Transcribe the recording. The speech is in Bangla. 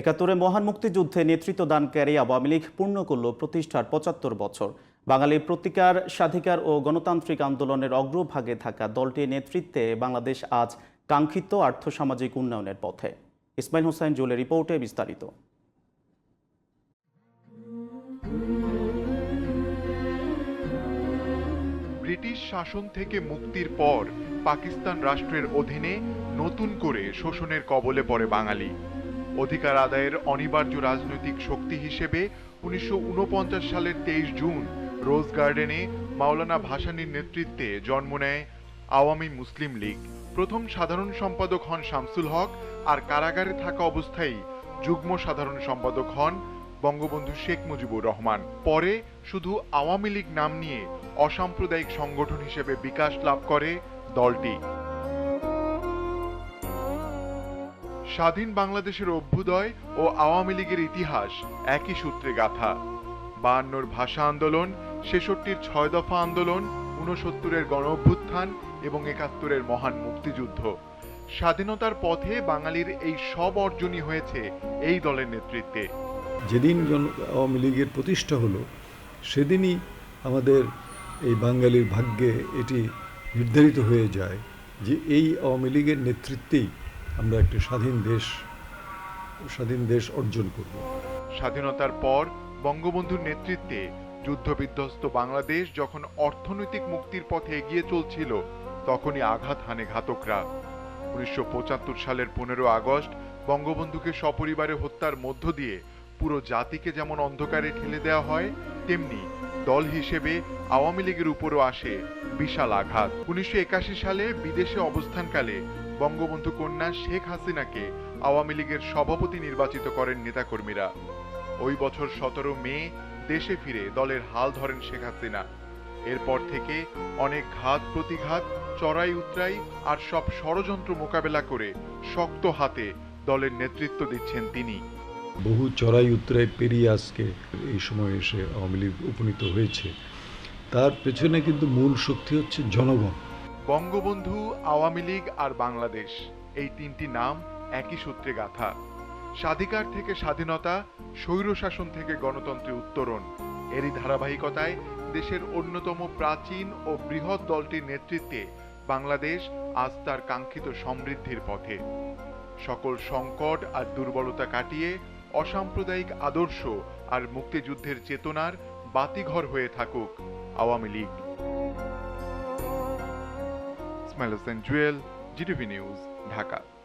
একাত্তরে মহান মুক্তিযুদ্ধে নেতৃত্ব দানকারী আওয়ামী লীগ পূর্ণ করল প্রতিষ্ঠার পঁচাত্তর বছর। বাঙালির প্রতিকার, স্বাধিকার ও গণতান্ত্রিক আন্দোলনের অগ্রভাগে থাকা দলটির নেতৃত্বে বাংলাদেশ আজ কাঙ্ক্ষিত আর্থসামাজিক উন্নয়নের পথে। ইসমাইল হোসেন জুলের রিপোর্টে বিস্তারিত। ব্রিটিশ শাসন থেকে মুক্তির পর পাকিস্তান রাষ্ট্রের অধীনে নতুন করে শোষণের কবলে পড়ে বাঙালি। অধিকার আদায়ের অনিবার্য রাজনৈতিক শক্তি হিসেবে উনিশশো উনপঞ্চাশ সালের তেইশ জুন রোজ গার্ডেনে মাওলানা ভাসানীর নেতৃত্বে জন্ম নেয় আওয়ামী মুসলিম লীগ। প্রথম সাধারণ সম্পাদক হন শামসুল হক আর কারাগারে থাকা অবস্থায় যুগ্ম সাধারণ সম্পাদক হন বঙ্গবন্ধু শেখ মুজিবুর রহমান। পরে শুধু আওয়ামী লীগ নাম নিয়ে অসাম্প্রদায়িক সংগঠন হিসেবে বিকাশ লাভ করে দলটি। স্বাধীন বাংলাদেশের অভ্যুদয় ও আওয়ামী লীগের ইতিহাস একই সূত্রে গাথা। বায়ান্নর ভাষা আন্দোলন, ছেষট্টির ছয় দফা আন্দোলন, ঊনসত্তরের গণ অভ্যুত্থান এবং একাত্তরের মহান মুক্তিযুদ্ধ। স্বাধীনতার পথে বাঙালির এই সব অর্জনই হয়েছে এই দলের নেতৃত্বে। যেদিন আওয়ামী লীগের প্রতিষ্ঠা হলো, সেদিনই আমাদের এই বাঙালির ভাগ্যে এটি নির্ধারিত হয়ে যায় যে এই আওয়ামী লীগের নেতৃত্বেই আমরা একটি স্বাধীন দেশ স্বাধীন দেশ অর্জন করব। স্বাধীনতার পর বঙ্গবন্ধুর নেতৃত্বে যুদ্ধবিধ্বস্ত বাংলাদেশ যখন অর্থনৈতিক মুক্তির পথে এগিয়ে চলছিল, তখনই আঘাত হানে ঘাতকরা। উনিশশো পঁচাত্তর সালের পনেরো আগস্ট বঙ্গবন্ধুকে সপরিবারে হত্যার মধ্য দিয়ে পুরো জাতিকে যেমন অন্ধকারে ঠেলে দেওয়া হয়, তেমনি দল হিসেবে আওয়ামী লীগের উপরও আসে বিশাল আঘাত। উনিশশো একাশি সালে বিদেশে অবস্থানকালে বঙ্গবন্ধু কন্যা শেখ হাসিনাকে আওয়ামী লীগের সভাপতি নির্বাচিত করেন নেতাকর্মীরা। ওই বছর সতেরো মে দেশে ফিরে দলের হাল ধরেন শেখ হাসিনা। এরপর থেকে অনেক ঘাত, প্রতিঘাত, চড়াই উতরাই আর সব ষড়যন্ত্র মোকাবেলা করে শক্ত হাতে দলের নেতৃত্ব দিচ্ছেন তিনি। বহু চড়াই উত্তরায় পেরিয়ে আজকে এই সময় এসে আওয়ামী লীগ উপনীত হয়েছে। তার পেছনে কিন্তু মূল শক্তি হচ্ছে জনগণ। বঙ্গবন্ধু, আওয়ামী লীগ আর বাংলাদেশ, এই তিনটি নাম একই সূত্রে গাথা। স্বাধিকার থেকে স্বাধীনতা, স্বৈরশাসন থেকে গণতন্ত্রে উত্তরণ, এরই ধারাবাহিকতায় দেশের অন্যতম প্রাচীন ও বৃহৎ দলটির নেতৃত্বে বাংলাদেশ আজ তার কাঙ্ক্ষিত সমৃদ্ধির পথে। সকল সংকট আর দুর্বলতা কাটিয়ে অসাম্প্রদায়িক আদর্শ আর মুক্তিযুদ্ধের চেতনার বাতিঘর হয়ে থাকুক Awami League. Ismail Hossain Jewel GTV news Dhaka